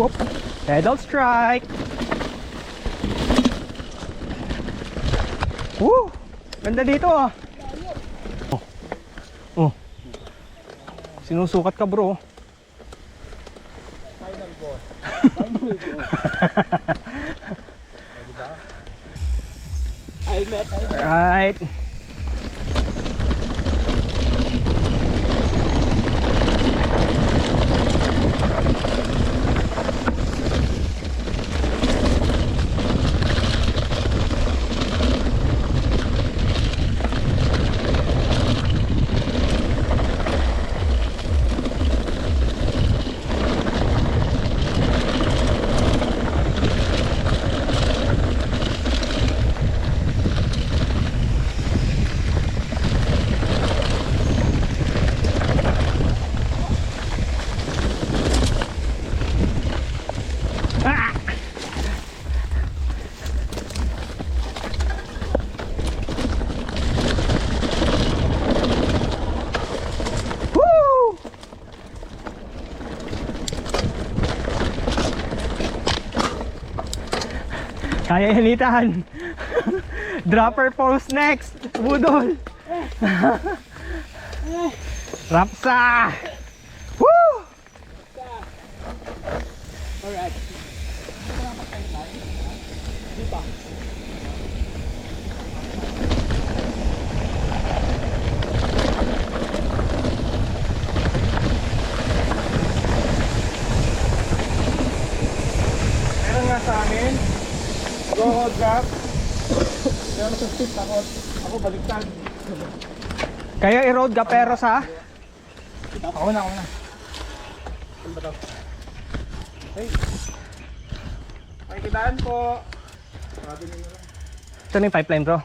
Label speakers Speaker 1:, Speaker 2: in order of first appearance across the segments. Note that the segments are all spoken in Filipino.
Speaker 1: Whoop. Pedal strike. Woo! Ganda dito ah. Oh. Oh. Sinusukat ka bro.
Speaker 2: Final boss. Final boss. I met, I met.
Speaker 1: Alright. Ah! Woo! Kaya hinitan. Dropper falls next. Budol. Rapsa. Woo!
Speaker 2: Alright. Di ba? Meron nga sa amin. Drop. Meron sa speed ako. Ako baliktad.
Speaker 1: Kayo i-road ka pero sa
Speaker 2: Ako na, ako na. Saan ba to? Hey. Pakikitaan po. Sabi nyo lang.
Speaker 1: Ito na yung pipeline bro.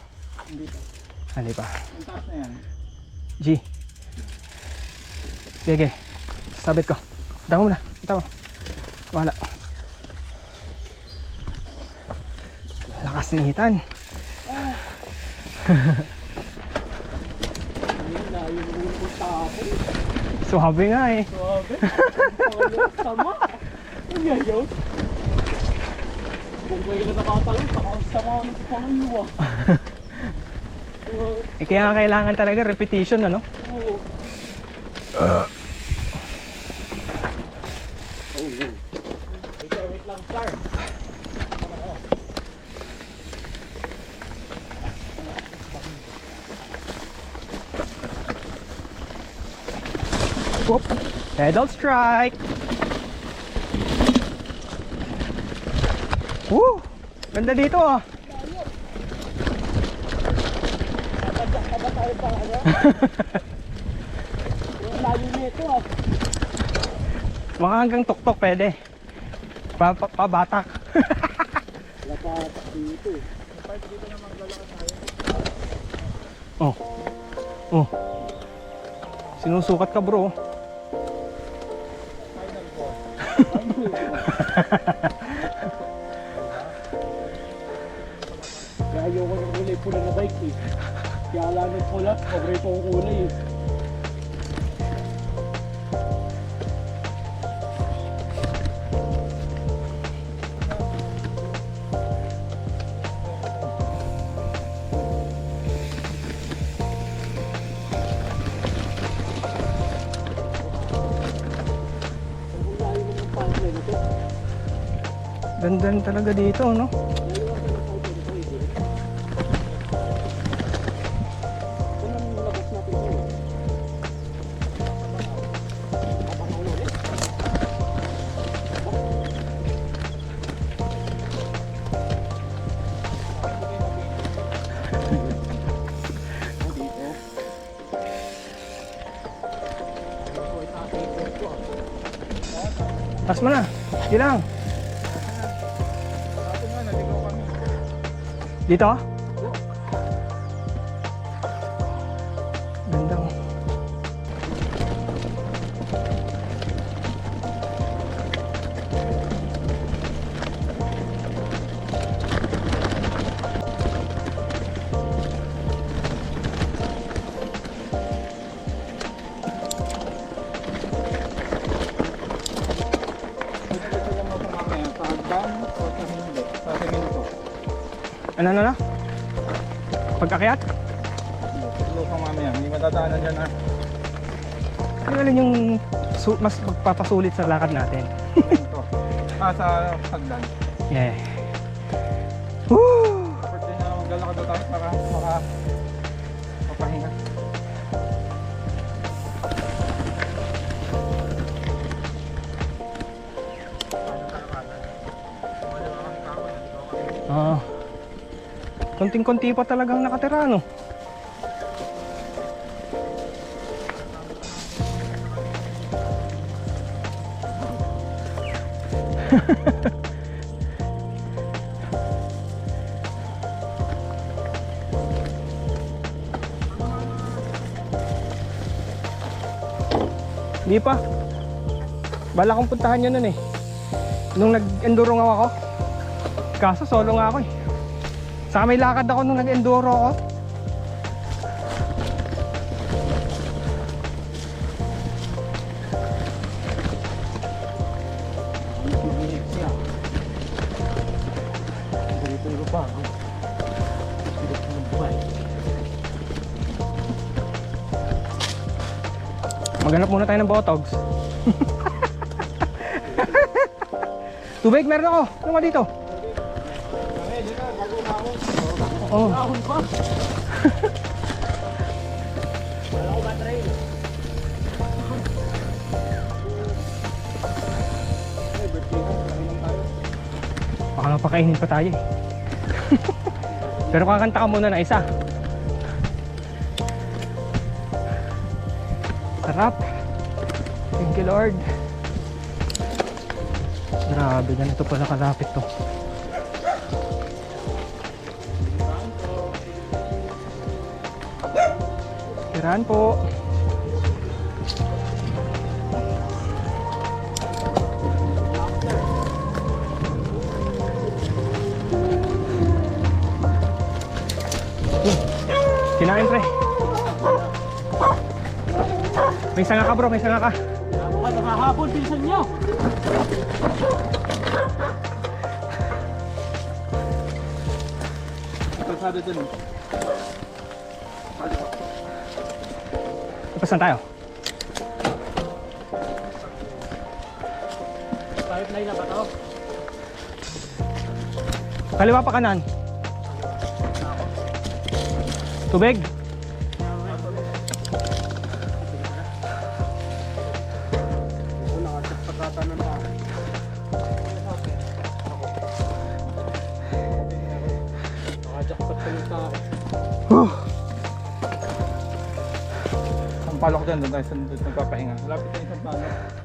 Speaker 2: Hindi pa.
Speaker 1: Hindi pa.
Speaker 2: Ang taas na yan.
Speaker 1: G. Sige. Sabit ko. Ito mo muna. Ito mo. Wala. Lakas ni hitan.
Speaker 2: Ayun na, yung ulo ko tapos.
Speaker 1: Suwabe nga eh.
Speaker 2: Ano, sama. Yun? Kung na nakatalong, nakakasama ko ng pangalawa.
Speaker 1: eh. Kaya nga kailangan talaga repetition ano.
Speaker 2: Oo. Oh, oh. Wait, wait lang, sir.
Speaker 1: Whoop. Pedal strike. Woo! Ganda dito ah.
Speaker 2: Ah.
Speaker 1: Mga hanggang tuktok pwede. Pa, pa, pabatak.
Speaker 2: Dito,
Speaker 1: oh. Oh. Sinusukat ka bro.
Speaker 2: Kaya ayoko ng kulay pula na bike eh. Kaya ala ng pula, paborito kong kulay eh. Ay tatay ko ah.
Speaker 1: Tas mo na. Hindi lang. Dito? Ganda Ano na na? Pagkakyat?
Speaker 3: Tulog ka mamaya. Hindi matadaanan dyan ha.
Speaker 1: Ano lang yung su- mas magpapasulit sa lakad natin?
Speaker 3: Ito. Ah, sa hagdan.
Speaker 1: Yeah. Woo!
Speaker 3: Dapat din na maglalakad daw tayo para maka
Speaker 1: Konting-konti pa talagang nakatira, no? Hindi pa. Bala kong puntahan yun nun eh. Nung nag-enduro nga ako. Kaso solo nga ako eh. Saka may lakad ako nung nag-enduro ako. Maghanap muna tayo ng botox. Tubig, meron ako. Ano dito? Oo. Baka mapakainin pa tayo eh. Pero kakanta ka muna na isa. Sarap. Thank you Lord. Grabe, ganito pala kalapit to. Tirahan po. Kinain pre. May sanga ka bro, may sanga ka.
Speaker 2: Mukha nakahabol, pinsan nyo.
Speaker 3: Kalsada dyan. Eh.
Speaker 1: Pasan tayo.
Speaker 2: Kahit na na ba to?
Speaker 1: Kaliwa pa kanan. Tubig.
Speaker 2: Nakajakpat
Speaker 3: palok dyan, doon tayo sa doon nagpapahinga. Lapit tayo sa plano.